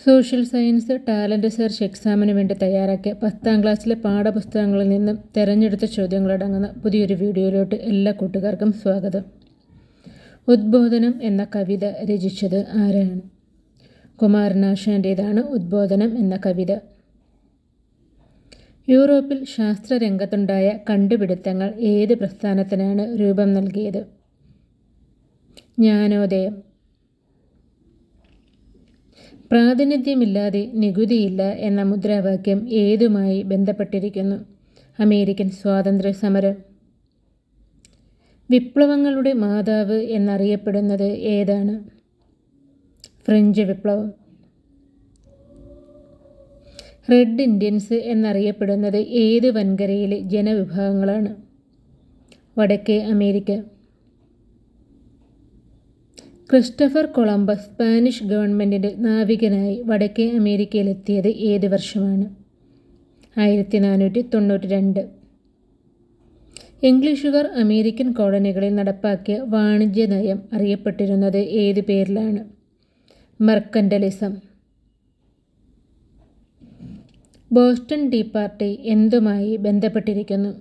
Social science talent search എക്സാമിന് വേണ്ടി തയ്യാറാക്കിയ പത്താം ക്ലാസ്സിലെ പാഠപുസ്തകങ്ങളിൽ നിന്നും തിരഞ്ഞെടുത്ത ചോദ്യങ്ങളടങ്ങുന്ന പുതിയൊരു വീഡിയോയിലോട്ട് എല്ലാ കൂട്ടുകാർക്കും സ്വാഗതം. ഉദ്ബോധനം എന്ന കവിത രചിച്ചത് ആരാണ്? കുമാരനാശാന്റേതാണ് ഉദ്ബോധനം എന്ന കവിത. യൂറോപ്പിൽ ശാസ്ത്രരംഗത്തുണ്ടായ കണ്ടുപിടുത്തങ്ങൾ ഏത് പ്രസ്ഥാനത്തിനാണ് രൂപം നൽകിയത്? ജ്ഞാനോദയം. പ്രാതിനിധ്യമില്ലാതെ നികുതിയില്ല എന്ന മുദ്രാവാക്യം ഏതുമായി ബന്ധപ്പെട്ടിരിക്കുന്നു? അമേരിക്കൻ സ്വാതന്ത്ര്യ സമരം വിപ്ലവങ്ങളുടെ മാതാവ് എന്നറിയപ്പെടുന്നത് ഏതാണ്? ഫ്രഞ്ച് വിപ്ലവം. റെഡ് ഇന്ത്യൻസ് എന്നറിയപ്പെടുന്നത് ഏത് വൻകരയിലെ ജനവിഭാഗങ്ങളാണ്? വടക്കേ അമേരിക്ക. ക്രിസ്റ്റഫർ കൊളംബസ് സ്പാനിഷ് ഗവൺമെന്റിന്റെ നാവികനായി വടക്കേ അമേരിക്കയിലെത്തിയത് ഏത് വർഷമാണ്? ആയിരത്തി നാനൂറ്റി തൊണ്ണൂറ്റി രണ്ട് ഇംഗ്ലീഷുകാർ അമേരിക്കൻ കോളനികളിൽ നടപ്പാക്കിയ വാണിജ്യ നയം അറിയപ്പെട്ടിരുന്നത് ഏത് പേരിലാണ്? മർക്കൻഡലിസം ബോസ്റ്റൺ ടീ പാർട്ടി എന്തുമായി ബന്ധപ്പെട്ടിരിക്കുന്നു?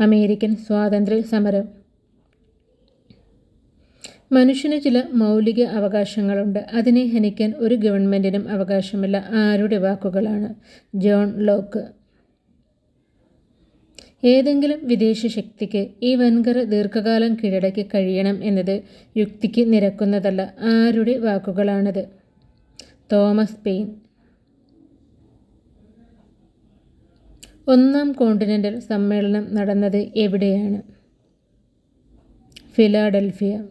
അമേരിക്കൻ സ്വാതന്ത്ര്യ സമരം മനുഷ്യന് ചില മൗലിക അവകാശങ്ങളുണ്ട്. അതിനെ ഹനിക്കാൻ ഒരു ഗവൺമെന്റിനും അവകാശമില്ല. ആരുടെ വാക്കുകളാണ്? John Locke. ഏതെങ്കിലും വിദേശ ശക്തിക്ക് ഈ വൻകര ദീർഘകാലം കീഴടക്കി കഴിയണം എന്നത് യുക്തിക്ക് നിരക്കുന്നതല്ല. ആരുടെ വാക്കുകളാണത്? Thomas Paine. ഒന്നാം കോണ്ടിനെന്റൽ സമ്മേളനം നടന്നത് എവിടെയാണ്? ഫിലാഡൽഫിയ.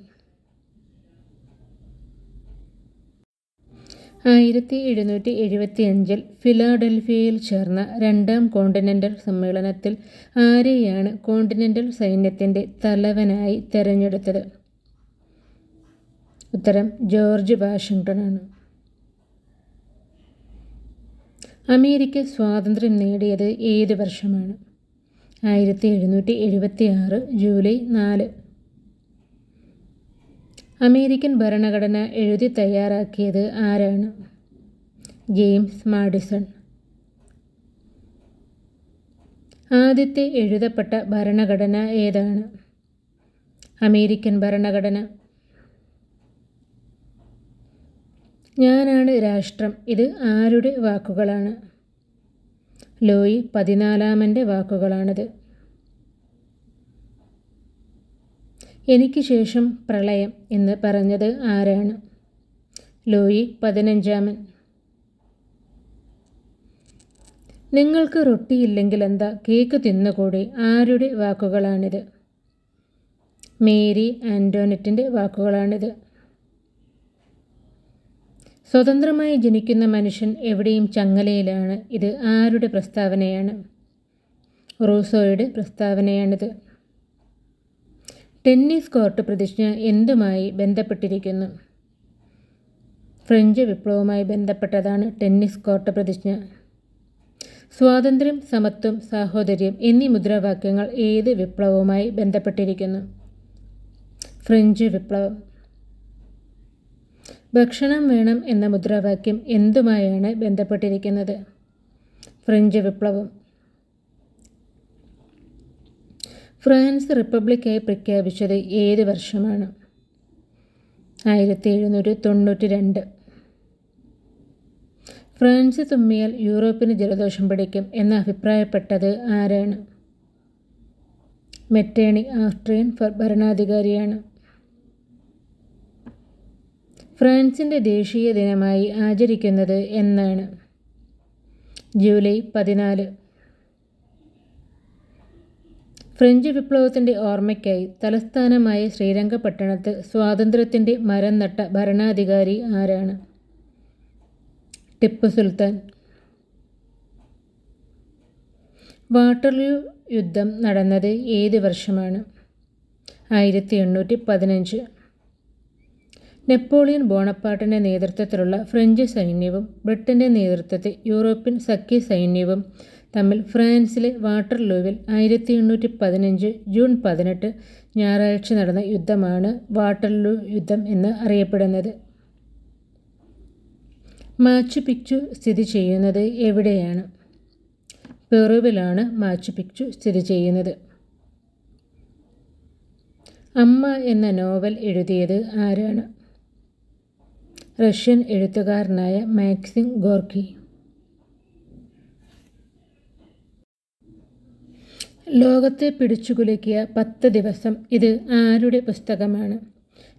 ആയിരത്തി എഴുന്നൂറ്റി എഴുപത്തി അഞ്ചിൽ ഫിലാഡൽഫിയയിൽ ചേർന്ന രണ്ടാം കോണ്ടിനെന്റൽ സമ്മേളനത്തിൽ ആരെയാണ് കോണ്ടിനെന്റൽ സൈന്യത്തിന്റെ തലവനായി തെരഞ്ഞെടുത്തത്? ഉത്തരം ജോർജ് വാഷിങ്ടണാണ് അമേരിക്ക സ്വാതന്ത്ര്യം നേടിയത് ഏത് വർഷമാണ്? ആയിരത്തി എഴുന്നൂറ്റി എഴുപത്തി ആറ് ജൂലൈ നാല്. അമേരിക്കൻ ഭരണഘടന എഴുതി തയ്യാറാക്കിയത് ആരാണ്? James Madison. ആദ്യത്തെ എഴുതപ്പെട്ട ഭരണഘടന ഏതാണ്? അമേരിക്കൻ ഭരണഘടന. ഞാനാണ് രാഷ്ട്രം. ഇത് ആരുടെ വാക്കുകളാണ്? ലോയി പതിനാലാമന്റെ വാക്കുകളാണിത്. എനിക്ക് ശേഷം പ്രളയം എന്ന് പറഞ്ഞത് ആരാണ്? ലോയി പതിനഞ്ചാമൻ. നിങ്ങൾക്ക് റൊട്ടിയില്ലെങ്കിൽ എന്താ കേക്ക് തിന്നുകൂടി? ആരുടെ വാക്കുകളാണിത്? മേരി ആന്റോനറ്റിന്റെ വാക്കുകളാണിത്. സ്വതന്ത്രമായി ജനിക്കുന്ന മനുഷ്യൻ എവിടെയും ചങ്ങലയിലാണ്. ഇത് ആരുടെ പ്രസ്താവനയാണ്? റൂസോയുടെ പ്രസ്താവനയാണിത്. ടെന്നീസ് കോർട്ട് പ്രതിജ്ഞ എന്തുമായി ബന്ധപ്പെട്ടിരിക്കുന്നു? ഫ്രഞ്ച് വിപ്ലവവുമായി ബന്ധപ്പെട്ടതാണ് ടെന്നീസ് കോർട്ട് പ്രതിജ്ഞ സ്വാതന്ത്ര്യം സമത്വം സാഹോദര്യം എന്നീ മുദ്രാവാക്യങ്ങൾ ഏത് വിപ്ലവവുമായി ബന്ധപ്പെട്ടിരിക്കുന്നു? ഫ്രഞ്ച് വിപ്ലവം. ഭക്ഷണം വേണം എന്ന മുദ്രാവാക്യം എന്തുമായാണ് ബന്ധപ്പെട്ടിരിക്കുന്നത്? ഫ്രഞ്ച് വിപ്ലവം. ഫ്രാൻസ് റിപ്പബ്ലിക്കായി പ്രഖ്യാപിച്ചത് ഏത് വർഷമാണ്? ആയിരത്തി എഴുന്നൂറ്റി തൊണ്ണൂറ്റി രണ്ട് ഫ്രാൻസ് തുമ്മിയാൽ യൂറോപ്പിന് ജലദോഷം പിടിക്കും എന്ന് അഭിപ്രായപ്പെട്ടത് ആരാണ്? മെറ്റേണി ആസ്ട്രിയൻ ഭരണാധികാരിയാണ്. ഫ്രാൻസിന്റെ ദേശീയ ദിനമായി ആചരിക്കുന്നത് എന്നാണ്. ജൂലൈ പതിനാല്. ഫ്രഞ്ച് വിപ്ലവത്തിന്റെ ഓർമ്മയ്ക്കായി തലസ്ഥാനമായ ശ്രീരംഗപട്ടണത്ത് സ്വാതന്ത്ര്യത്തിന്റെ മരം നട്ട ഭരണാധികാരി ആരാണ്? ടിപ്പു സുൽത്താൻ. വാട്ടർലൂ യുദ്ധം നടന്നത് ഏത് വർഷമാണ്? ആയിരത്തി എണ്ണൂറ്റി പതിനഞ്ച് നെപ്പോളിയൻ ബോണപ്പാട്ടിന്റെ നേതൃത്വത്തിലുള്ള ഫ്രഞ്ച് സൈന്യവും ബ്രിട്ടന്റെ നേതൃത്വത്തിൽ യൂറോപ്യൻ സഖ്യ സൈന്യവും തമ്മിൽ ഫ്രാൻസിലെ വാട്ടർലൂവിൽ ആയിരത്തി എണ്ണൂറ്റി പതിനഞ്ച് ജൂൺ പതിനെട്ട് ഞായറാഴ്ച നടന്ന യുദ്ധമാണ് വാട്ടർലൂ യുദ്ധം എന്ന് അറിയപ്പെടുന്നത്. മാച്ചു പിക്ചു സ്ഥിതി ചെയ്യുന്നത് എവിടെയാണ്? പെറുവിലാണ് മാച്ചു പിക്ചു സ്ഥിതി ചെയ്യുന്നത്. അമ്മ എന്ന നോവൽ എഴുതിയത് ആരാണ്? റഷ്യൻ എഴുത്തുകാരനായ മാക്സിം ഗോർക്കി. ലോകത്തെ പിടിച്ചുകുലുക്കിയ പത്ത് ദിവസം ഇത് ആരുടെ പുസ്തകമാണ്?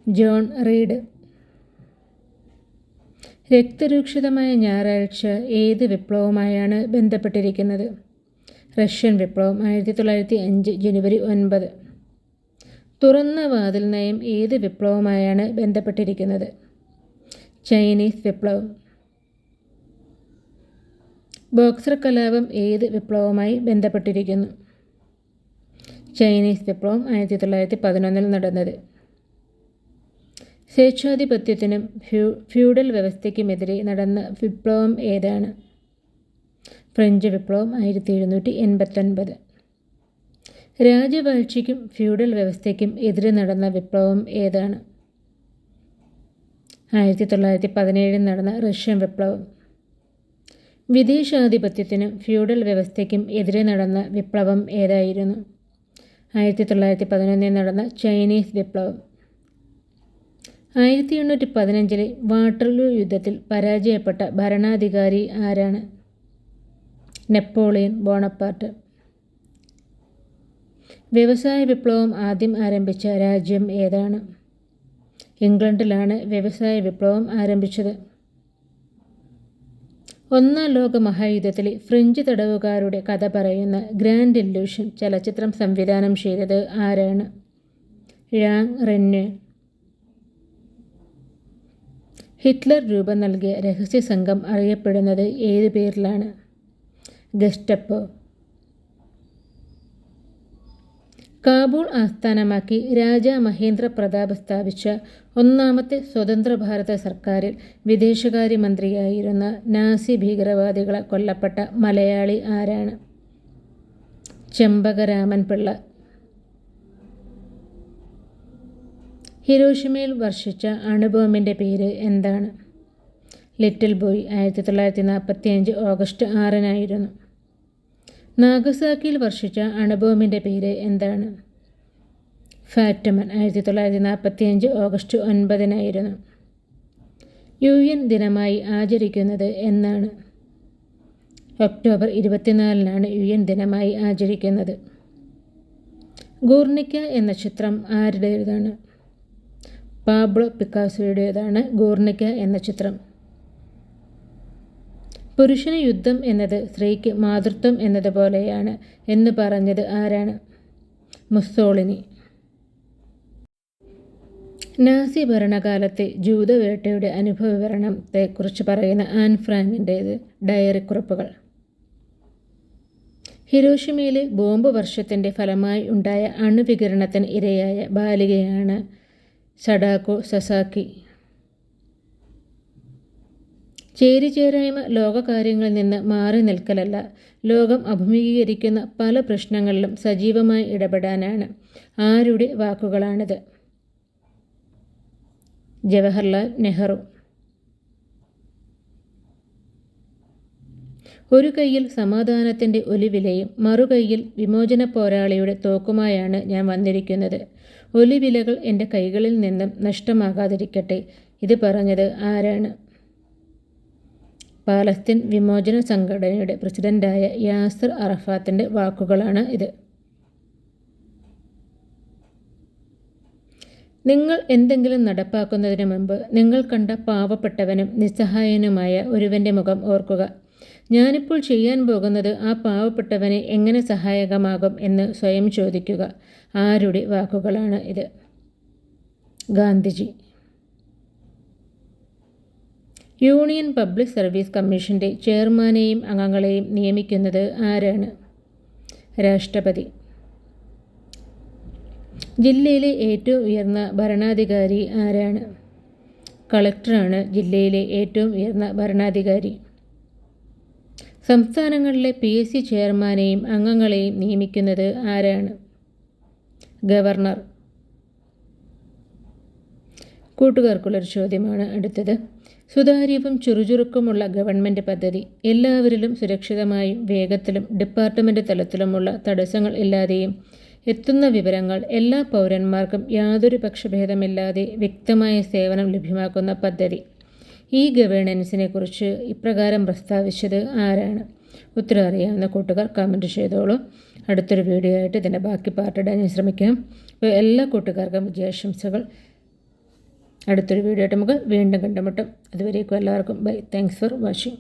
John Reed. രക്തരൂക്ഷിതമായ ഞായറാഴ്ച ഏത് വിപ്ലവമായാണ് ബന്ധപ്പെട്ടിരിക്കുന്നത്? റഷ്യൻ വിപ്ലവം ആയിരത്തി തൊള്ളായിരത്തി അഞ്ച് ജനുവരി ഒൻപത്. തുറന്ന വാതിൽ നയം ഏത് വിപ്ലവമായാണ് ബന്ധപ്പെട്ടിരിക്കുന്നത്? ചൈനീസ് വിപ്ലവം. ബോക്സർ കലാപം ഏത് വിപ്ലവവുമായി ബന്ധപ്പെട്ടിരിക്കുന്നു? ചൈനീസ് വിപ്ലവം ആയിരത്തി തൊള്ളായിരത്തി പതിനൊന്നിൽ നടന്നത്. സ്വേച്ഛാധിപത്യത്തിനും ഫ്യൂ ഫ്യൂഡൽ വ്യവസ്ഥയ്ക്കുമെതിരെ നടന്ന വിപ്ലവം ഏതാണ്? ഫ്രഞ്ച് വിപ്ലവം ആയിരത്തി എഴുന്നൂറ്റി എൺപത്തൊൻപത് രാജവാഴ്ചയ്ക്കും ഫ്യൂഡൽ വ്യവസ്ഥയ്ക്കും എതിരെ നടന്ന വിപ്ലവം ഏതാണ്? ആയിരത്തി തൊള്ളായിരത്തി പതിനേഴിൽ നടന്ന റഷ്യൻ വിപ്ലവം. വിദേശാധിപത്യത്തിനും ഫ്യൂഡൽ വ്യവസ്ഥയ്ക്കും എതിരെ നടന്ന വിപ്ലവം ഏതായിരുന്നു? ആയിരത്തി തൊള്ളായിരത്തി പതിനൊന്നിൽ നടന്ന ചൈനീസ് വിപ്ലവം. ആയിരത്തി എണ്ണൂറ്റി പതിനഞ്ചിലെ വാട്ടർലൂ യുദ്ധത്തിൽ പരാജയപ്പെട്ട ഭരണാധികാരി ആരാണ്? Napoleon Bonaparte. വ്യവസായ വിപ്ലവം ആദ്യം ആരംഭിച്ച രാജ്യം ഏതാണ്? ഇംഗ്ലണ്ടിലാണ് വ്യവസായ വിപ്ലവം ആരംഭിച്ചത്. ഒന്നാം ലോക മഹായുദ്ധത്തിലെ ഫ്രഞ്ച് തടവുകാരുടെ കഥ പറയുന്ന ഗ്രാൻഡ് ഇല്യൂഷൻ ചലച്ചിത്രം സംവിധാനം ചെയ്തത് ആരാണ്? ഴാങ് റെന്ന്. ഹിറ്റ്ലർ രൂപം നൽകിയ രഹസ്യ സംഘം അറിയപ്പെടുന്നത് ഏത് പേരിലാണ്? ഗസ്റ്റപ്പോ. കാബൂൾ ആസ്ഥാനമാക്കി രാജ മഹേന്ദ്ര പ്രതാപ് സ്ഥാപിച്ച ഒന്നാമത്തെ സ്വതന്ത്ര ഭാരത സർക്കാരിൽ വിദേശകാര്യമന്ത്രിയായിരുന്ന നാസി ഭീകരവാദികളെ കൊല്ലപ്പെട്ട മലയാളി ആരാണ്? ചെമ്പകരാമൻ പിള്ള. ഹിരോഷിമയിൽ വർഷിച്ച അണുബോംബിന്റെ പേര് എന്താണ്? ലിറ്റിൽ ബോയ് ആയിരത്തി തൊള്ളായിരത്തി നാൽപ്പത്തി അഞ്ച് ഓഗസ്റ്റ് ആറിനായിരുന്നു. നാഗസാക്കിയിൽ വർഷിച്ച അണുബോമിന്റെ പേര് എന്താണ്? ഫാറ്റമൻ ആയിരത്തി തൊള്ളായിരത്തി നാൽപ്പത്തി അഞ്ച് ഓഗസ്റ്റ് ഒൻപതിനായിരുന്നു. യു എൻ ദിനമായി ആചരിക്കുന്നത് എന്നാണ്. ഒക്ടോബർ ഇരുപത്തിനാലിനാണ് യു എൻ ദിനമായി ആചരിക്കുന്നത്. ഗൂർണിക്ക എന്ന ചിത്രം ആരുടേതാണ്? പാബ്ലോ പിക്കാസോയുടേതാണ് ഗൂർണിക്ക എന്ന ചിത്രം. പുരുഷന് യുദ്ധം എന്നത് സ്ത്രീക്ക് മാതൃത്വം എന്നതുപോലെയാണ് എന്ന് പറഞ്ഞത് ആരാണ്? മുസ്സോളിനി. നാസി ഭരണകാലത്തെ ജൂതവേട്ടയുടെ അനുഭവ വിവരണത്തെക്കുറിച്ച് പറയുന്ന ആൻ ഫ്രാങ്കിന്റേത് ഡയറി കുറിപ്പുകൾ. ഹിരോഷിമയിലെ ബോംബ് വർഷത്തിന്റെ ഫലമായി ഉണ്ടായ അണുവികിരണത്തിന് ഇരയായ ബാലികയാണ് സഡാക്കോ സസാക്കി. ചേരിചേരായ്മ ലോകകാര്യങ്ങളിൽ നിന്ന് മാറി നിൽക്കലല്ല. ലോകം അഭിമുഖീകരിക്കുന്ന പല പ്രശ്നങ്ങളിലും സജീവമായി ഇടപെടാനാണ് ആരുടെ വാക്കുകളാണിത്? ജവഹർലാൽ നെഹ്റു. ഒരു കൈയിൽ സമാധാനത്തിന്റെ ഒലിവിലയും മറുകൈയിൽ വിമോചന പോരാളിയുടെ തോക്കുമായാണ് ഞാൻ വന്നിരിക്കുന്നത്. ഒലിവിലകൾ എന്റെ കൈകളിൽ നിന്നും നഷ്ടമാകാതിരിക്കട്ടെ. ഇത് പറഞ്ഞത് ആരാണ്? പാലസ്തീൻ വിമോചന സംഘടനയുടെ പ്രസിഡന്റായ യാസർ അറഫാത്തിന്റെ വാക്കുകളാണ് ഇത്. നിങ്ങൾ എന്തെങ്കിലും നടപ്പാക്കുന്നതിന് മുമ്പ് നിങ്ങൾ കണ്ട പാവപ്പെട്ടവനും നിസ്സഹായനുമായ ഒരുവന്റെ മുഖം ഓർക്കുക. ഞാനിപ്പോൾ ചെയ്യാൻ പോകുന്നത് ആ പാവപ്പെട്ടവനെ എങ്ങനെ സഹായകമാകും എന്ന് സ്വയം ചോദിക്കുക. ആരുടെ വാക്കുകളാണ് ഇത്? ഗാന്ധിജി. യൂണിയൻ പബ്ലിക് സർവീസ് കമ്മീഷന്റെ ചെയർമാനെയും അംഗങ്ങളെയും നിയമിക്കുന്നത് ആരാണ്? രാഷ്ട്രപതി. ജില്ലയിലെ ഏറ്റവും ഉയർന്ന ഭരണാധികാരി ആരാണ്? കളക്ടറാണ് ജില്ലയിലെ ഏറ്റവും ഉയർന്ന ഭരണാധികാരി. സംസ്ഥാനങ്ങളിലെ പി എസ് സി ചെയർമാനെയും അംഗങ്ങളെയും നിയമിക്കുന്നത് ആരാണ്? ഗവർണർ. കൂട്ടുകാർക്കുള്ളൊരു ചോദ്യമാണ് അടുത്തത്. സുതാര്യവും ചുറുചുറുക്കുമുള്ള ഗവൺമെന്റ് പദ്ധതി എല്ലാവരിലും സുരക്ഷിതമായും വേഗത്തിലും ഡിപ്പാർട്ട്മെന്റ് തലത്തിലുമുള്ള തടസ്സങ്ങൾ ഇല്ലാതെയും എത്തുന്ന വിവരങ്ങൾ എല്ലാ പൗരന്മാർക്കും യാതൊരു പക്ഷഭേദമില്ലാതെ വ്യക്തമായ സേവനം ലഭ്യമാക്കുന്ന പദ്ധതി. ഈ ഗവേണൻസിനെ കുറിച്ച് ഇപ്രകാരം പ്രസ്താവിച്ചത് ആരാണ്? ഉത്തരം അറിയാവുന്ന കൂട്ടുകാർ കമന്റ് ചെയ്തോളൂ. അടുത്തൊരു വീഡിയോ ആയിട്ട് ഇതിന്റെ ബാക്കി പാർട്ടിടാൻ ഞാൻ ശ്രമിക്കാം. എല്ലാ കൂട്ടുകാർക്കും വിജയാശംസകൾ. അടുത്തൊരു വീഡിയോ ആയിട്ട് നമുക്ക് വീണ്ടും കണ്ടുമുട്ടും. അതുവരേക്കും എല്ലാവർക്കും ബൈ താങ്ക്സ് ഫോർ വാച്ചിങ്